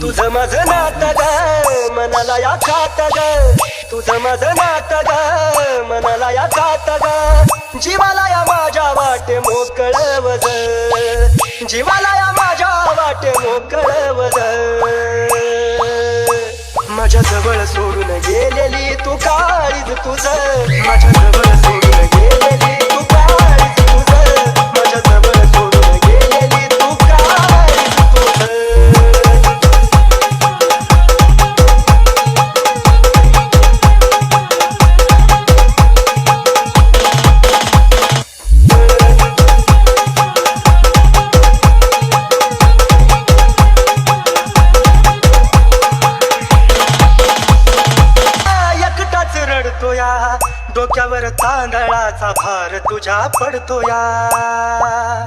तुझं माझं नात ग मनाला या खात ग. तुझं माझं नात ग मनाला या खात ग. जीवाला या माझ्या वाटे मोकळवज जीवाला या माझ्या वाटे मोकळवज माझ्या जवळ सोडून गेलेली तू काळीज तुझं. माझ्या जवळ सोडून गेलेली या. डोक्यावर तांदळाचा भार तुझ्या पडतो या.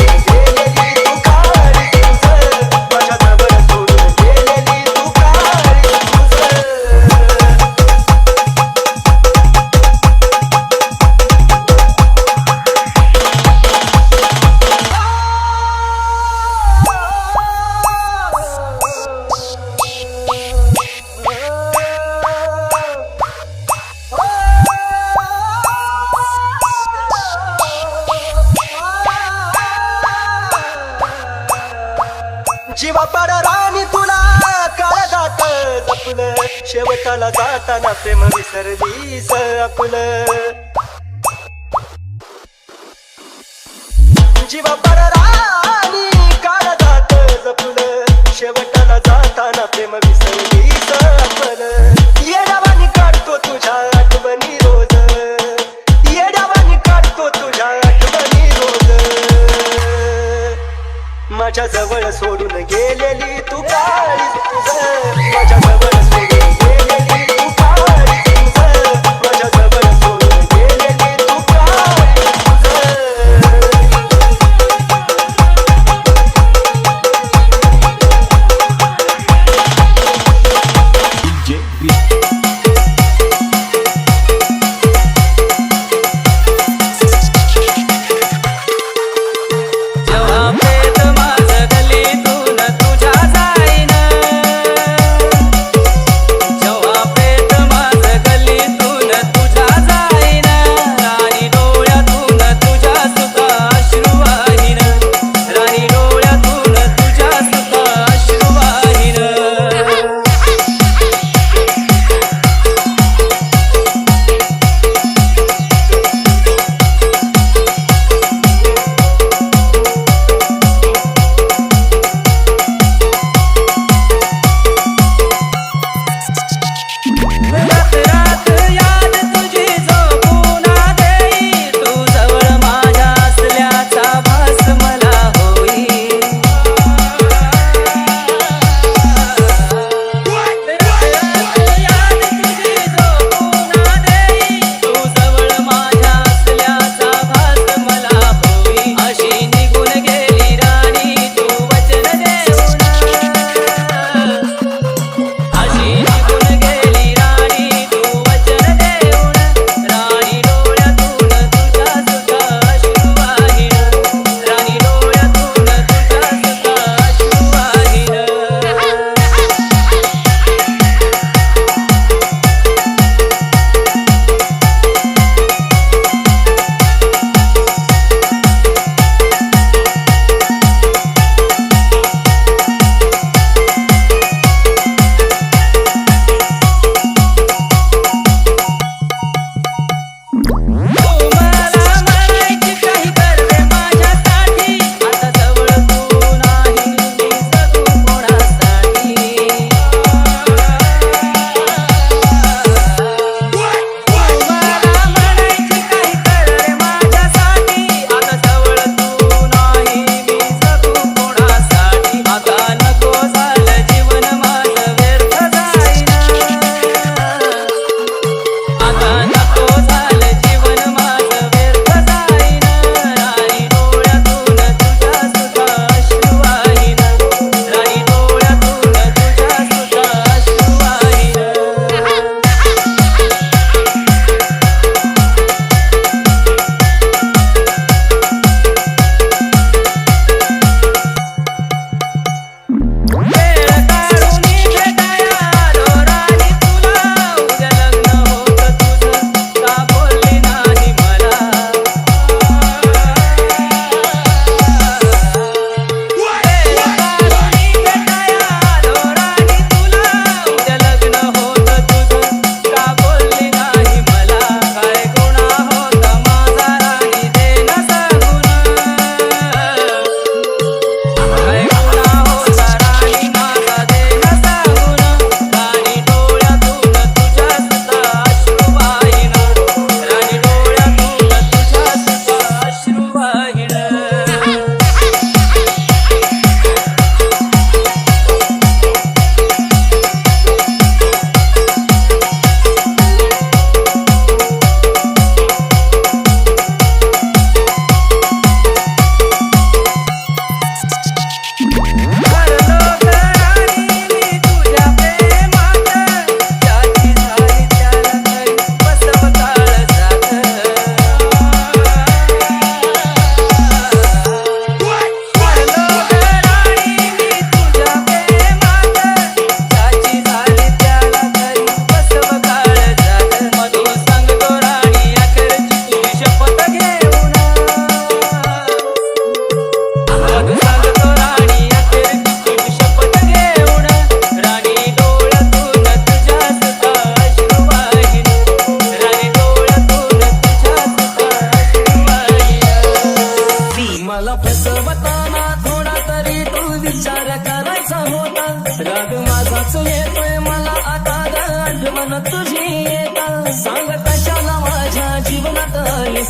शेवटाला जाताना प्रेम विसरलीस आपलं. जीवा पड राणी काळ जात जपलं. शेवटाला जाताना प्रेम विसरलीस आपलं. येड्यावानी काढतो तुझ्या आठवणी रोज. येड्यावानी काढतो तुझ्या आठवणी रोज. माझ्या जवळ सोडून गेलेली तू काळी तुझं. माझ्या जवळ सोडून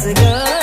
Mexico.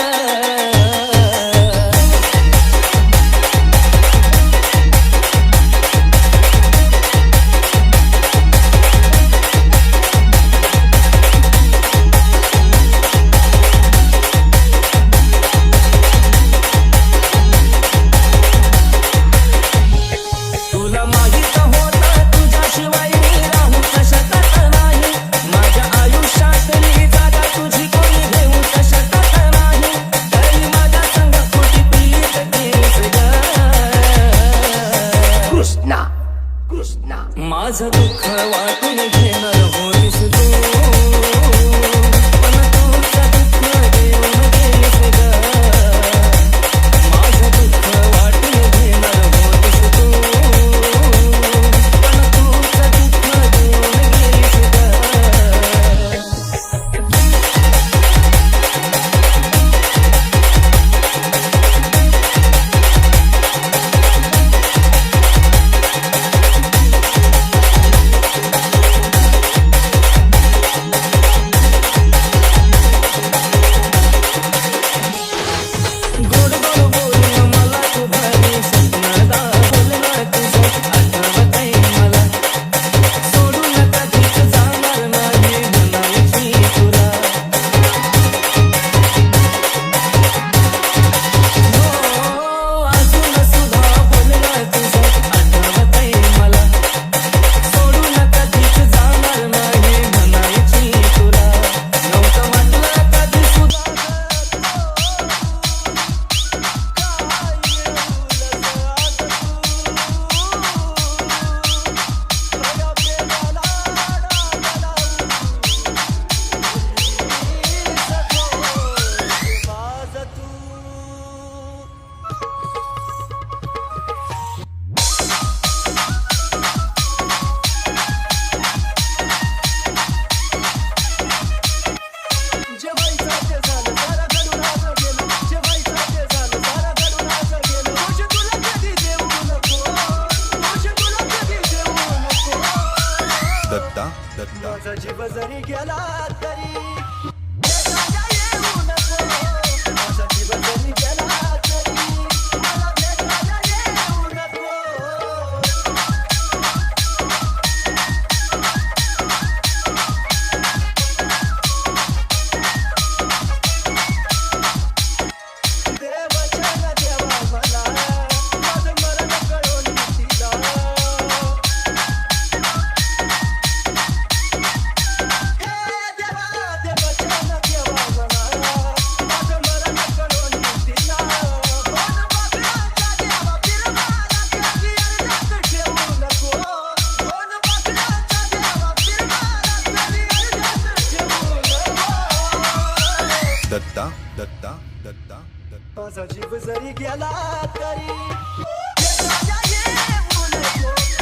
माझा जीव जरी गेला तरी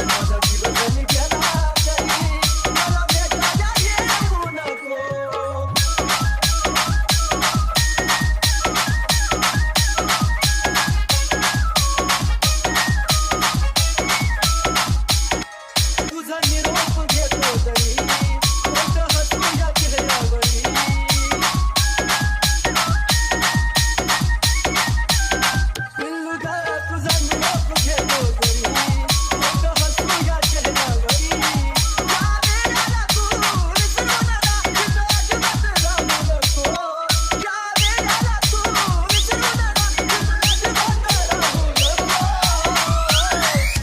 माझा जीव जरी